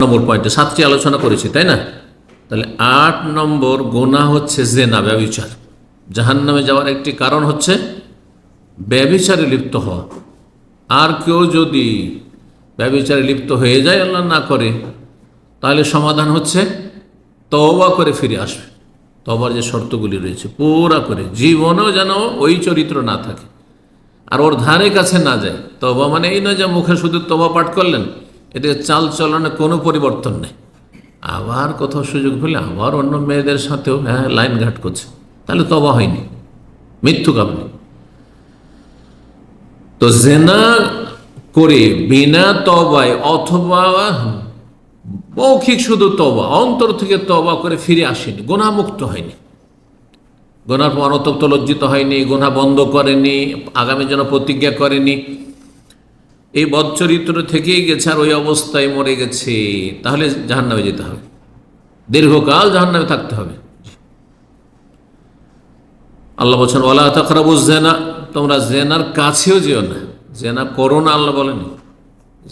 নম্বর পয়েন্টে সাতটি আলোচনা করেছি, তাই না? তাহলে আট নম্বর গোনা হচ্ছে জেনা, ব্যবিচার। জাহান্নামে যাওয়ার একটি কারণ হচ্ছে ব্যবিচারে লিপ্ত হওয়া। আর কেউ যদি ব্যবিচারে লিপ্ত হয়ে যায়, আল্লাহ না করে, তাহলে সমাধান হচ্ছে তওবা করে ফিরে আসবে। তবার যে শর্তগুলি রয়েছে, পুরা করে। জীবনেও যেন ওই চরিত্র না থাকে। আর ওর ধারে কাছে না যায়। তবা মানে এই নয় যে মুখে শুধু তবা পাঠ করলেন এতে চাল চলনে কোনো পরিবর্তন নেই। আবার কোথাও সুযোগ পেলে আবার অন্য মেয়েদের সাথেও হ্যাঁ লাইন ঘাট করছে। তাহলে তবা হয়নি, মৃত্যু আপনি তো জেনা করে বিনা তবায় অথবা মৌখিক শুধু তবা, অন্তর থেকে তবা করে ফিরে আসেনি গোনামুক্ত হয়নি। গোনার পর অনতপ্ত লজ্জিত হয়নি গোনা বন্ধ করেনি, আগামী যেন প্রতিজ্ঞা করেনি। এই বদচরিত্র থেকেই গেছে আর ওই অবস্থায় মরে গেছে। তাহলে জাহান্নামে যেতে হবে। দীর্ঘকাল জাহান্নামে থাকতে হবে। আল্লাহ বলছেন ওলা তখরাবু জেনা তোমরা জেনার কাছেও যেও না। জেনা করো না আল্লাহ বলেনি।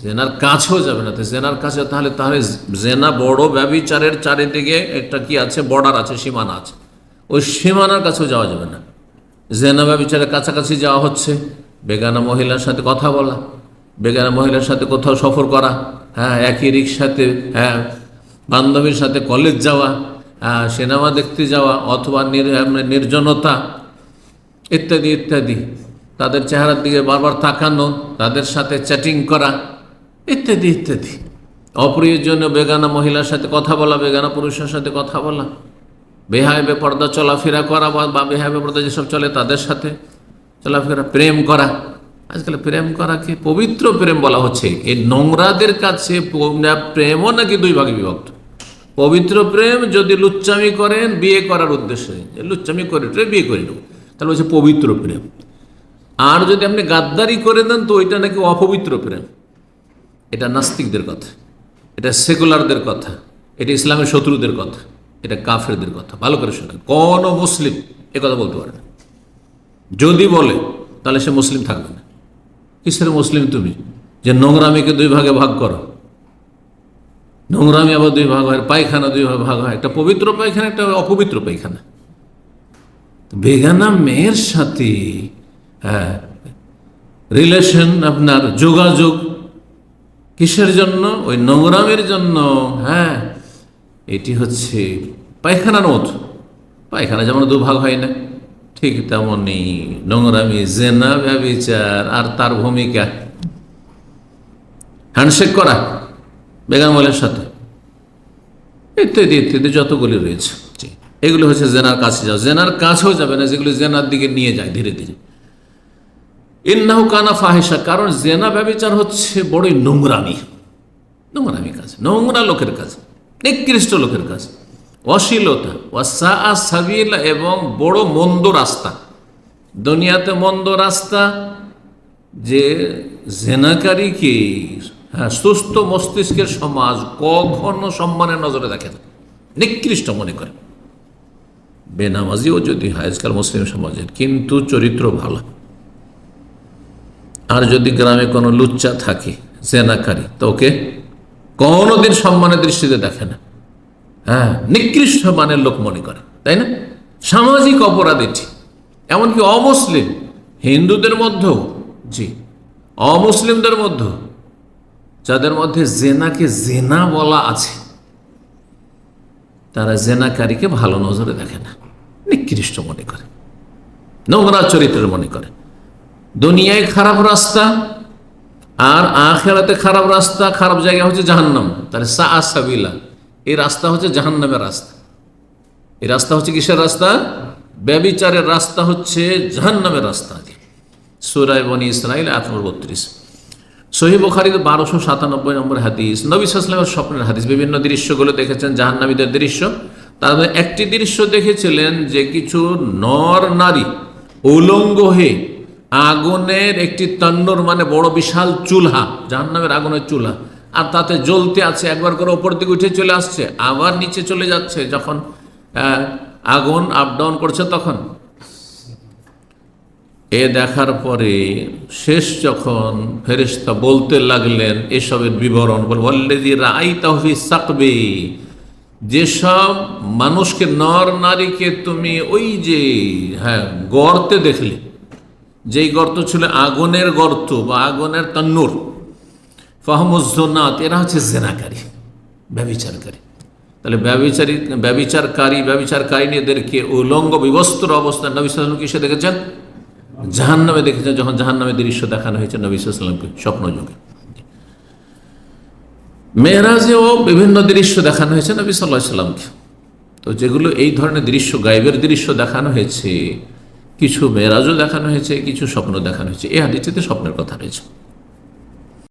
জেনার কাছেও যাবে না। জেনার কাছে তাহলে তাহলে জেনা বড় ব্যবিচারের চারিদিকে একটা কি আছে? বর্ডার আছে, সীমানা আছে। ওই সীমানার কাছেও যাওয়া যাবে না। জেনা ব্যবিচারের কাছাকাছি যাওয়া হচ্ছে। বেগানা মহিলার সাথে কথা বলা। বেগানা মহিলার সাথে কোথাও সফর করা হ্যাঁ একই রিক্সাতে হ্যাঁ বান্ধবীর সাথে কলেজ যাওয়া হ্যাঁ সিনেমা দেখতে যাওয়া অথবা নির- নির্জনতা, ইত্যাদি ইত্যাদি। তাদের চেহারার দিকে বারবার তাকানো, তাদের সাথে চ্যাটিং করা, ইত্যাদি ইত্যাদি। অপ্রয়োজনীয় বেগানা মহিলার সাথে কথা বলা, বেগানা পুরুষের সাথে কথা বলা বেহায় বেপর্দা চলাফেরা করা বা বা বেহায় বেপর্দা যেসব চলে তাদের সাথে চলাফেরা, প্রেম করা। আজকাল প্রেম করাকে পবিত্র প্রেম বলা হচ্ছে। এই নোংরাদের কাছে প্রেমও নাকি দুই ভাগে বিভক্ত। পবিত্র প্রেম যদি লুচ্চামি করেন, বিয়ে করার উদ্দেশ্যে। লুচ্চামি করে বিয়ে করে নেব। তাহলে হচ্ছে পবিত্র প্রেম। আর যদি আপনি গাদ্দারি করে দেন, তো ওইটা নাকি অপবিত্র প্রেম। এটা নাস্তিকদের কথা। এটা সেকুলারদের কথা। এটা ইসলামের শত্রুদের কথা। এটা কাফেরদের কথা। ভালো করে শোনেন কোন মুসলিম এ কথা বলতে পারে না। যদি বলে, তাহলে সে মুসলিম থাকবে কিসের মুসলিম তুমি? যে নোংরামিকে দুই ভাগে ভাগ করো। নোংরামি আবার দুই ভাগ হয়, পায়খানা দুই ভাগে ভাগ হয়। একটা পবিত্র পায়খানা, একটা অপবিত্র পায়খানা। বেগানা মেয়ের সাথে হ্যাঁ রিলেশন আপনার, যোগাযোগ কিসের জন্য? ওই নোংরামের জন্য হ্যাঁ। এটি হচ্ছে পায়খানার মতো। পায়খানা যেমন দুভাগ হয় না। ঠিক তেমনই নোংরামি, জেনা ব্যবিচার আর তার ভূমিকা। হ্যান্ডশেক করা বেগান মলের সাথে। ইত্যাদি ইত্যাদি যতগুলি রয়েছে। এগুলো হচ্ছে জেনার কাছে যাও। জেনার কাছেও যাবে না, যেগুলো জেনার দিকে নিয়ে যায় ধীরে ধীরে। ইন্নাহু কানা ফাহেসা কারণ জেনা ব্যবচার হচ্ছে বড়ই নোংরামি। নোংরামি কাজ, নোংরা লোকের কাজ, নিকৃষ্ট লোকের কাজ। অশ্লীলতা ওয়াসা সাবিলা এবং বড় মন্দ রাস্তা। দুনিয়াতে মন্দ রাস্তা যে জেনাকারীকে হ্যাঁ সুস্থ মস্তিষ্কের সমাজ কখনো সম্মানের নজরে দেখে না, নিকৃষ্ট মনে করে। বেনামাজিও যদি হয় মুসলিম সমাজের, কিন্তু চরিত্র ভালো। আর যদি গ্রামে কোনো লুচ্চা থাকে, জেনাকারী, তো ওকে কোনোদিন সম্মানের দৃষ্টিতে দেখে না। হ্যাঁ নিকৃষ্ট মানের লোক মনে করে, তাই না? সামাজিক অপরাধ এটি। এমনকি অমুসলিম, হিন্দুদের মধ্যেও, জি, অমুসলিমদের মধ্যে যাদের মধ্যে জেনাকে জেনা বলা আছে, তারা জেনাকারীকে ভালো নজরে দেখে না, নিকৃষ্ট মনে করে, নোংরা চরিত্রের মনে করে। দুনিয়ায় খারাপ রাস্তা আর আখেরাতে খারাপ রাস্তা, খারাপ জায়গা হচ্ছে জাহান্নাম। তাহলে সা সাবিলা। এই রাস্তা হচ্ছে জাহান্নামের রাস্তা। এই রাস্তা হচ্ছে কিসের রাস্তা? ব্যবিচারের রাস্তা হচ্ছে জাহান্নামের রাস্তা সুরায় বনি ইসরাইল আট নম্বর বত্রিশ। সহি বখারিতে বারোশো সাতানব্বই নম্বর হাদিস। নবী সাল্লামের স্বপ্নের হাদিস। বিভিন্ন দৃশ্যগুলো দেখেছেন, জাহান্নামীদের দৃশ্য। তার একটি দৃশ্য দেখেছিলেন যে কিছু নর নারী উলঙ্গ হয়ে আগুনের একটি তন্নর মানে বড় বিশাল চুলহা, জাহান্নামের আগুনের চুলহা আর তাতে জ্বলতে আছে, একবার করে ওপর দিকে উঠে চলে আসছে, আবার নিচে চলে যাচ্ছে যখন আগুন আপ ডাউন করছে তখন। এ দেখার পরে শেষ যখন ফেরেশতা বলতে লাগলেন এসবের বিবরণ, বল বললেজি রাই তহফি সাকবে, যেসব মানুষকে নর নারীকে তুমি ওই যে হ্যাঁ গর্তে দেখলে, যেই গর্ত ছিল আগুনের গর্ত বা আগুনের তন্নুর ফাহমুজনাত এরা হচ্ছে জেনাকারী ব্যবিচারকারী তাহলে ব্যবিচারী ব্যবিচারকারী ব্যবিচারকারিনীদেরকে উলঙ্গ, বিবস্ত্র অবস্থায় নবী সাল্লাম কিসে দেখেছেন? জাহান নামে দেখেছেন, যখন জাহান নামে দৃশ্য দেখানো হয়েছে নবী সাল্লামকে স্বপ্ন যুগে। মেয়েরাজেও বিভিন্ন দৃশ্য দেখানো হয়েছে নবী সাল্লাহ সাল্লামকে তো যেগুলো এই ধরনের দৃশ্য গাইবের দৃশ্য দেখানো হয়েছে, কিছু মেয়েরাজও দেখানো হয়েছে, কিছু স্বপ্ন দেখানো হয়েছে। এই হাদিসটিতে স্বপ্নের কথা রয়েছে।